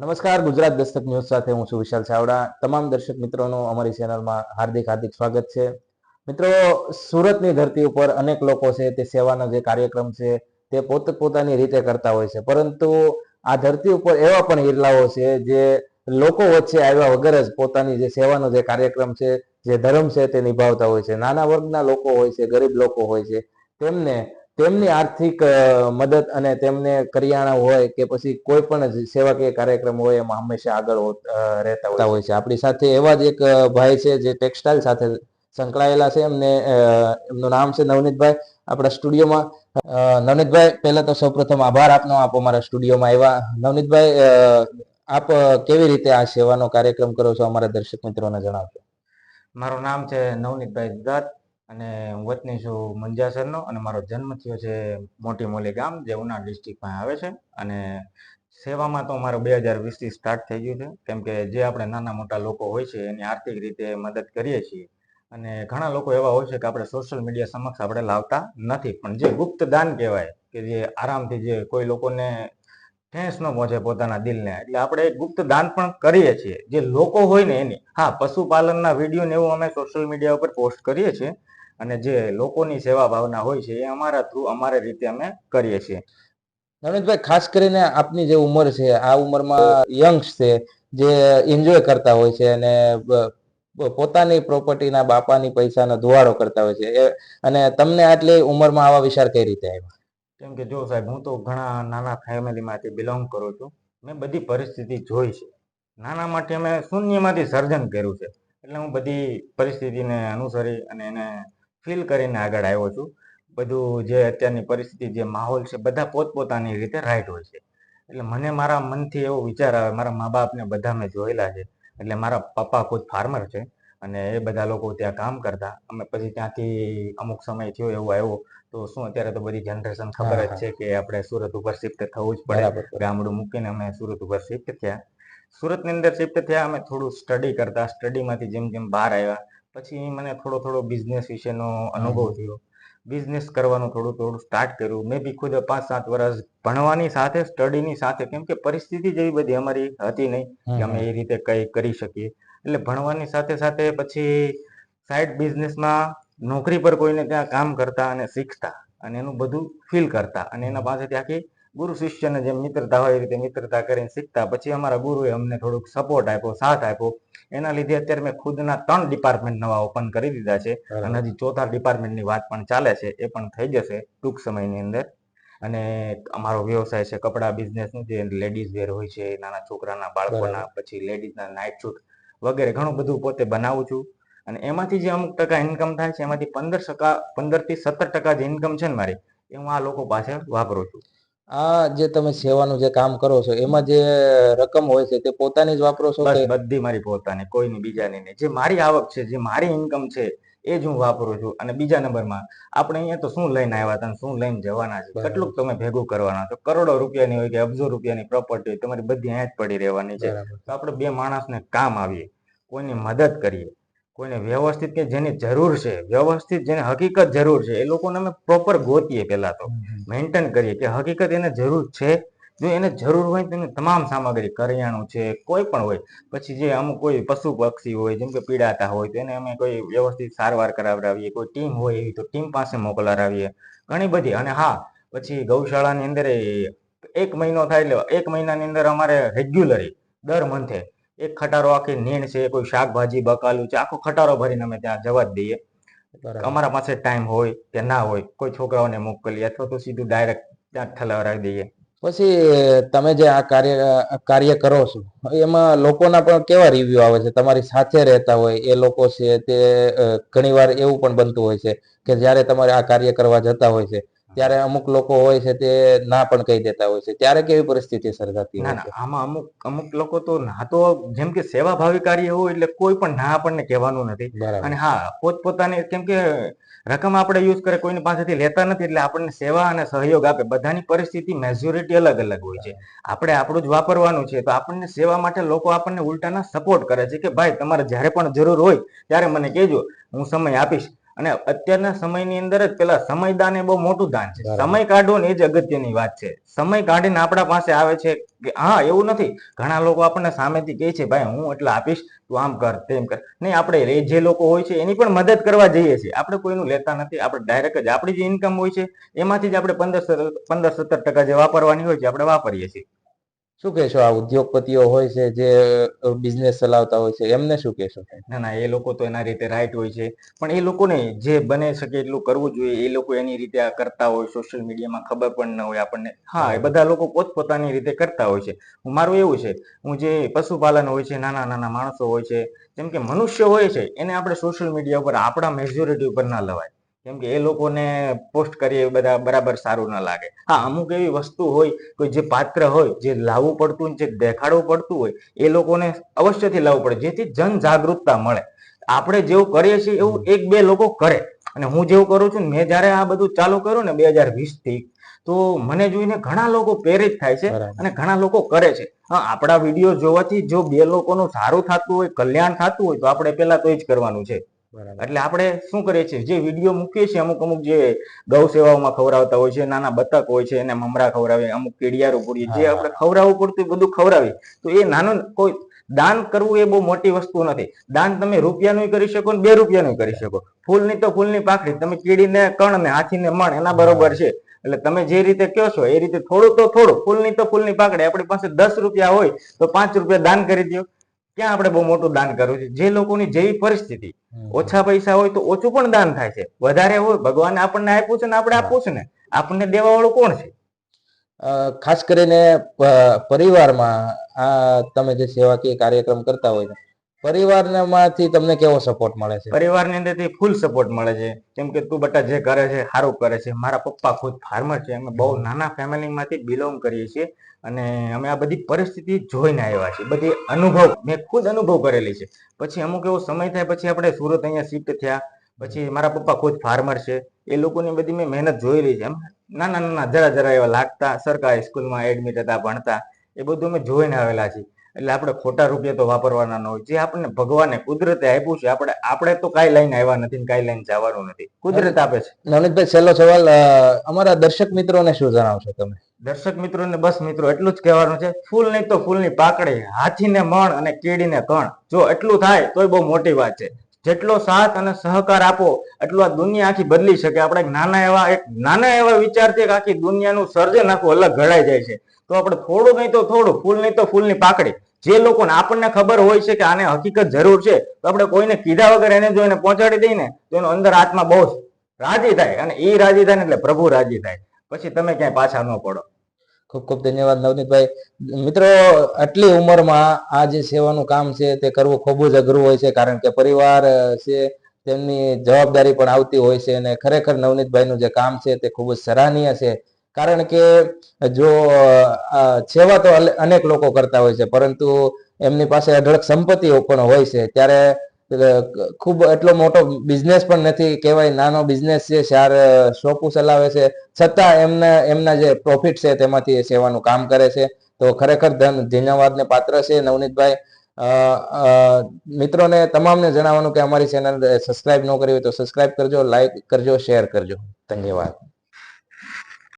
નમસ્કાર, ગુજરાત દસ્તક ન્યૂઝ સાથે હું છું વિશાલ ચાવડા. તમામ દર્શક મિત્રોનું અમારી ચેનલમાં હાર્દિક હાર્દિક સ્વાગત છે. મિત્રો, સુરતની ધરતી ઉપર અનેક લોકો છે, તે સેવાનો જે કાર્યક્રમ છે, તે પોત, પોતાની રીતે કરતા હોય છે. પરંતુ આ ધરતી ઉપર એવા પણ હિરલાઓ છે, જે લોકો વચ્ચે આવ્યા વગર જ પોતાની જે સેવાનો જે કાર્યક્રમ છે, જે ધર્મ છે, તે નિભાવતા હોય છે. નાના વર્ગના લોકો હોય છે, ગરીબ લોકો હોય છે. તેમને તેમની આર્થિક મદદ અને તેમને કરિયાણા હોય કે પછી કોઈ પણ સેવાકીય કાર્યક્રમ હોય એમાં હંમેશા આગળ રહેતા હોય છે. આપણી સાથે એવા જ એક ભાઈ છે જે ટેક્સટાઇલ સાથે સંકળાયેલા છે એમને એમનું નામ છે નવનીતભાઈ. આપણા સ્ટુડિયોમાં નવનીતભાઈ, પહેલા તો સૌપ્રથમ આભાર આપનો. આપ અમારા સ્ટુડિયોમાં આવ્યા. નવનીતભાઈ આપ કેવી રીતે આ સેવાનો કાર્યક્રમ કરો છો અમારા દર્શક મિત્રોને જણાવજો. મારું નામ છે નવનીતભાઈ દત્ત. અને હું વતની છું મંજાસરનો અને મારો જન્મ થયો છે મોટી મોલી ગામ, જે ઉના ડિસ્ટ્રિક્ટમાં આવે છે. અને સેવામાં તો મારો બે હજાર વીસથી સ્ટાર્ટ થઈ ગયું છે. કેમ કે જે આપણે નાના મોટા લોકો હોય છે, એની આર્થિક રીતે મદદ કરીએ છીએ. અને ઘણા લોકો એવા હોય છે કે આપણે સોશિયલ મીડિયા સમક્ષ આપણે લાવતા નથી. પણ જે ગુપ્ત દાન કહેવાય કે જે આરામથી જે કોઈ લોકોને ઠેસ ન પહોંચે પોતાના દિલને. એટલે આપણે ગુપ્ત દાન પણ કરીએ છીએ. જે લોકો હોય ને એની. હા, પશુપાલનના વીડિયો ને એવું અમે સોશિયલ મીડિયા ઉપર પોસ્ટ કરીએ છીએ. અને જે લોકોની સેવા ભાવના હોય છે એ અમારા થ્રુ અમારે રીતે અમે કરીએ છીએ. નવનીતભાઈ ખાસ કરીને આપની જે ઉંમર છે આ ઉંમરમાં યંગ્સ છે જે એન્જોય કરતા હોય છે અને પોતાની પ્રોપર્ટીના બાપાની પૈસાનો ધુવાડો કરતા હોય છે. અને તમને આટલી ઉંમરમાં આવા વિચાર કઈ રીતે આવ્યા? કેમ કે જો સાહેબ હું તો ઘણા નાના ફેમિલીમાંથી બિલોંગ કરું છું. મેં બધી પરિસ્થિતિ જોઈ છે. નાના માટે અમે શૂન્યમાંથી સર્જન કર્યું છે. એટલે હું બધી પરિસ્થિતિને અનુસરી અને એને ફીલ કરીને આગળ આવ્યો છું. બધું જે અત્યારની પરિસ્થિતિ જે માહોલ છે બધા પોતપોતાની રીતે રાઈટ હોય છે. એટલે મને મારા મનથી એવો વિચાર આવે મારા મા બાપને બધા મેં જોયેલા છે. એટલે મારા પપ્પા ખુદ ફાર્મર છે અને એ બધા લોકો ત્યાં કામ કરતા. અમે પછી ત્યાંથી અમુક સમય થયો એવો આવ્યો તો શું અત્યારે તો બધી જનરેશન ખબર જ છે કે આપણે સુરત ઉપર શિફ્ટ થવું જ પડે. ગામડું મૂકીને અમે સુરત ઉપર શિફ્ટ થયા. સુરતની અંદર શિફ્ટ થયા અમે થોડું સ્ટડી કરતા. સ્ટડીમાંથી જેમ જેમ બહાર આવ્યા પછી મને થોડો થોડો બિઝનેસ વિશેનો અનુભવ થયો. બિઝનેસ કરવાનું થોડું થોડું સ્ટાર્ટ કર્યું. મેં બી ખુદ પાંચ સાત વર્ષ ભણવાની સાથે સ્ટડીની સાથે કેમ કે પરિસ્થિતિ જેવી બધી અમારી હતી નહીં કે અમે એ રીતે કઈ કરી શકીએ. એટલે ભણવાની સાથે સાથે પછી સાઈડ બિઝનેસમાં નોકરી પર કોઈને ત્યાં કામ કરતા અને શીખતા અને એનું બધું ફીલ કરતા અને એના પાસેથી આખી ગુરુ શિષ્યને જેમ મિત્રતા હોય એ રીતે મિત્રતા કરીને શીખતા. પછી અમારા ગુરુએ અમને થોડુંક સપોર્ટ આપ્યો સાથ આપ્યો. એના લીધે અત્યારે મેં ખુદના ત્રણ ડિપાર્ટમેન્ટ નવા ઓપન કરી દીધા છે. અને હજી ચોથા ડિપાર્ટમેન્ટની વાત પણ ચાલે છે. એ પણ થઈ જશે ટૂંક સમયની અંદર. અને અમારો વ્યવસાય છે કપડા બિઝનેસનું જે લેડીઝ વેર હોય છે નાના છોકરાના બાળકોના પછી લેડીઝના નાઇટ શૂટ વગેરે ઘણું બધું પોતે બનાવું છું. અને એમાંથી જે અમુક ટકા ઇન્કમ થાય છે એમાંથી પંદર ટકા પંદરથી સત્તર ટકા જે ઇન્કમ છે ને મારી એ હું આ લોકો પાસે વાપરું છું. આ જે તમે સેવાનું જે કામ કરો છો એમાં જે રકમ હોય છે તે પોતાની જ વાપરો છો કે? બધી મારી પોતાની કોઈની બીજાની નહીં. જે મારી આવક છે જે મારી ઇન્કમ છે એ જ હું વાપરું છું. અને બીજા નંબરમાં આપણે અહીંયા તો શું લઈને આવ્યા હતા શું લઈને જવાના છે? કેટલું કેટલુંક તમે ભેગું કરવાના છો? કરોડો રૂપિયાની હોય કે અબજો રૂપિયાની પ્રોપર્ટી હોય તમારી બધી અહીંયા જ પડી રહેવાની છે. તો આપણે બે માણસને કામ આવીએ કોઈની મદદ કરીએ. કોઈને વ્યવસ્થિત કે જેની જરૂર છે વ્યવસ્થિત જેને હકીકત જરૂર છે એ લોકોને અમે પ્રોપર ગોતીએ પહેલા તો. મેન્ટેન કરીએ કે હકીકત એને જરૂર છે. જો એને જરૂર હોય તો તમામ સામગ્રી કરિયાણું છે કોઈ પણ હોય. પછી જે અમુક કોઈ પશુ પક્ષી હોય જેમ કે પીડાતા હોય તો એને અમે કોઈ વ્યવસ્થિત સારવાર કરાવડાવીએ કોઈ ટીમ હોય એવી તો ટીમ પાસે મોકલાવીએ. ઘણી બધી. અને હા પછી ગૌશાળાની અંદર એક મહિનો થાય એટલે એક મહિનાની અંદર અમારે રેગ્યુલરી દર મંથે એક ખટારો આખી નીણ છે કોઈ શાકભાજી બકાલું છે આખો ખટારો ભરીને અમે ત્યાં જવા જ દઈએ. અમારા પાસે ટાઈમ હોય કે ના હોય કોઈ છોકરાઓને મોકલીએ અથવા તો સીધું ડાયરેક્ટ ત્યાં ઠલવરાવી દઈએ. પછી તમે જે આ કાર્ય કાર્ય કરો છો એમાં લોકોના પણ કેવા રિવ્યુ આવે છે? તમારી સાથે રહેતા હોય એ લોકો છે તે ઘણીવાર એવું પણ બનતું હોય છે કે જ્યારે તમારે આ કાર્ય કરવા જતા હોય છે ત્યારે અમુક લોકો હોય છે તે ના પણ કહી દેતા હોય છે. ત્યારે કેવી પરિસ્થિતિ સર્જાતી ના આમાં અમુક અમુક લોકો તો ના તો જેમ કે સેવાભાવી કાર્ય હોય એટલે કોઈ પણ ના આપણને કહેવાનું નથી. અને હા પોતપોતાની કેમ કે રકમ આપણે યુઝ કરે કોઈની પાસેથી લેતા નથી એટલે આપણને સેવા અને સહયોગ આપે. બધાની પરિસ્થિતિ મેજોરિટી અલગ અલગ હોય છે. આપણે આપણું જ વાપરવાનું છે તો આપણને સેવા માટે લોકો આપણને ઉલટાના સપોર્ટ કરે છે કે ભાઈ તમારે જ્યારે પણ જરૂર હોય ત્યારે મને કહેજો હું સમય આપીશ. અને અત્યારના સમયની અંદર જ પેલા સમયદાન એ બહુ મોટું દાન છે. સમય કાઢવો ને એ જ અગત્યની વાત છે. સમય કાઢીને આપણા પાસે આવે છે કે હા એવું નથી. ઘણા લોકો આપણને સામેથી કહે છે ભાઈ હું એટલે આપીશ તું આમ કર તેમ કર. નહીં આપણે જે લોકો હોય છે એની પણ મદદ કરવા જઈએ છીએ. આપણે કોઈનું લેતા નથી. આપણે ડાયરેક્ટ જ આપણી જે ઇન્કમ હોય છે એમાંથી જ આપણે પંદર પંદર સત્તર ટકા જે વાપરવાની હોય છે આપણે વાપરીએ છીએ. શું કહેશો આ ઉદ્યોગપતિઓ હોય છે જે બિઝનેસ ચલાવતા હોય છે? એમને શું કહેશો? ના ના એ લોકો તો એના રીતે રાઈટ હોય છે. પણ એ લોકોને જે બને શકે એટલું કરવું જોઈએ. એ લોકો એની રીતે આ કરતા હોય સોશિયલ મીડિયામાં ખબર પણ ન હોય આપણને. હા. એ બધા લોકો પોતપોતાની રીતે કરતા હોય છે. હું મારું એવું છે. હું જે પશુપાલન હોય છે નાના નાના માણસો હોય છે જેમ કે મનુષ્ય હોય છે એને આપણે સોશિયલ મીડિયા ઉપર આપણા મેજોરિટી ઉપર ના લવાય. કેમ કે એ લોકોને પોસ્ટ કરીએ બધા બરાબર સારું ના લાગે. હા અમુક એવી વસ્તુ હોય કોઈ જે પાત્ર હોય જે લાવવું પડતું હોય, જે દેખાડવું પડતું હોય એ લોકોને અવશ્યથી લાવવું પડે જેથી જન જાગૃતતા મળે. આપણે જેવું કરીએ છીએ એવું એક બે લોકો કરે. અને હું જેવું કરું છું મેં જયારે આ બધું ચાલુ કર્યું ને બે હજાર વીસથી તો મને જોઈને ઘણા લોકો પ્રેરિત થાય છે અને ઘણા લોકો કરે છે. હા આપણા વીડિયો જોવાથી જો બે લોકોનું સારું થતું હોય કલ્યાણ થતું હોય તો આપણે પેલા તો એ જ કરવાનું છે. એટલે આપણે શું કરીએ છીએ? જે વીડિયો મૂકીએ છીએ અમુક અમુક જે ગૌ સેવાઓમાં ખવડાવતા હોય છે નાના બતક હોય છે એને મમરા ખવડાવીએ અમુક કેડિયારો પૂરીએ જે આપણે ખવડાવવું પડતું બધું ખવડાવીએ. તો એ નાનું કોઈ દાન કરવું એ બહુ મોટી વસ્તુ નથી. દાન તમે રૂપિયાનું કરી શકો ને બે રૂપિયાનું કરી શકો. ફૂલની તો ફૂલની પાખડી તમે કીડીને કણ ને હાથીને મણ એના બરોબર છે. એટલે તમે જે રીતે કહો છો એ રીતે થોડું તો થોડું. ફૂલની તો ફૂલની પાકડી આપણી પાસે દસ રૂપિયા હોય તો પાંચ રૂપિયા દાન કરી દો ક્યાં આપણે બહુ મોટું દાન કરવું છે? જે લોકોની જેવી પરિસ્થિતિ ઓછા પૈસા હોય તો ઓછું પણ દાન થાય છે. વધારે હોય ભગવાન આપણને આપ્યું છે ને આપણે આપવું છે ને? આપણને દેવા વાળું કોણ છે? ખાસ કરીને પરિવારમાં આ તમે જે સેવાકીય કાર્યક્રમ કરતા હોય છે પરિવારમાંથી તમને કેવો સપોર્ટ મળે છે? પરિવારની અંદરથી ફૂલ સપોર્ટ મળે છે. કેમ કે તું બટા જે કરે છે, સારું કરે છે. મારા પપ્પા ખુદ ફાર્મર છે. અમે બહુ નાના ફેમિલીમાંથી બિલોંગ કરીએ છીએ અને અમે આ બધી પરિસ્થિતિ જોઈને આવ્યા છીએ. બધી અનુભવ, મેં ખુદ અનુભવ કરેલી છે. પછી અમુક એવો સમય થાય, પછી આપણે સુરત અહીંયા શિફ્ટ થયા. પછી મારા પપ્પા ખુદ ફાર્મર છે. એ લોકોની બધી મેં મહેનત જોયેલી છે. એમ નાના નાના જરા જરા એવા લાગતા. સરકારી સ્કૂલમાં એડમિટ હતા, ભણતા. એ બધું અમે જોઈને આવેલા છીએ. એટલે આપણે ખોટા રૂપિયા તો વાપરવાના ન હોય. જે આપણને ભગવાને કુદરતે આપ્યું છે આપણે આપણે તો કાંઈ લઈને આવ્યા નથી કઈ લઈને જવાનું નથી. કુદરત આપે છે. નવનીતભાઈ છેલ્લો સવાલ અમારા દર્શક મિત્રોને શું જણાવશો તમે? દર્શક મિત્રોને બસ મિત્રો એટલું જ કહેવાનું છે ફૂલ નહીં તો ફૂલની પાકડી હાથીને મણ અને કીડીને કણ. જો એટલું થાય તોય બહુ મોટી વાત છે. જેટલો સાથ અને સહકાર આપો, એટલું આ દુનિયા આખી બદલી શકે. આપણે નાના એવા, એક નાના એવા વિચારથી આખી દુનિયાનું સર્જન આખું અલગ ઘડાઈ જાય છે. તો આપણે થોડું નહીં તો થોડું, ફૂલ નહીં તો ફૂલની પાકડી. જે લોકોને આપણને ખબર હોય છે કે આને હકીકત જરૂર છે, તો આપણે કોઈને કીધા વગર એને જો એને પહોંચાડી દઈએ ને, તો એનો અંદર આત્મા બહુ રાજી થાય. અને એ રાજી થાય ને એટલે પ્રભુ રાજી થાય. પછી તમે ક્યાંય પાછા ન પડો. ખૂબ ખૂબ ધન્યવાદ નવનીતભાઈ. મિત્રો, આટલી ઉંમરમાં આ જે સેવાનું કામ છે તે કરવું ખૂબ જ અઘરું હોય છે, કારણ કે પરિવાર છે, તેમની જવાબદારી પણ આવતી હોય છે અને ખરેખર નવનીતભાઈનું જે કામ છે તે ખૂબ જ સરાહનીય છે. કારણ કે જો સેવા તો અનેક લોકો કરતા હોય છે, પરંતુ એમની પાસે અઢળક સંપત્તિઓ પણ હોય છે. ત્યારે ખૂબ એટલો મોટો બિઝનેસ પણ નથી. કહેવાય નાનો બિઝનેસ છે શાર શોપુ ચલાવે છે. છતાં એમના એમના જે પ્રોફિટ છે તેમાંથી એ સેવાનું કામ કરે છે. તો ખરેખર ધન ધન્યવાદને પાત્ર છે. નવનીતભાઈ મિત્રોને તમામને જણાવવાનું કે અમારી ચેનલ સબસ્ક્રાઇબ ન કરી હોય તો સબસ્ક્રાઇબ કરજો લાઈક કરજો શેર કરજો. ધન્યવાદ.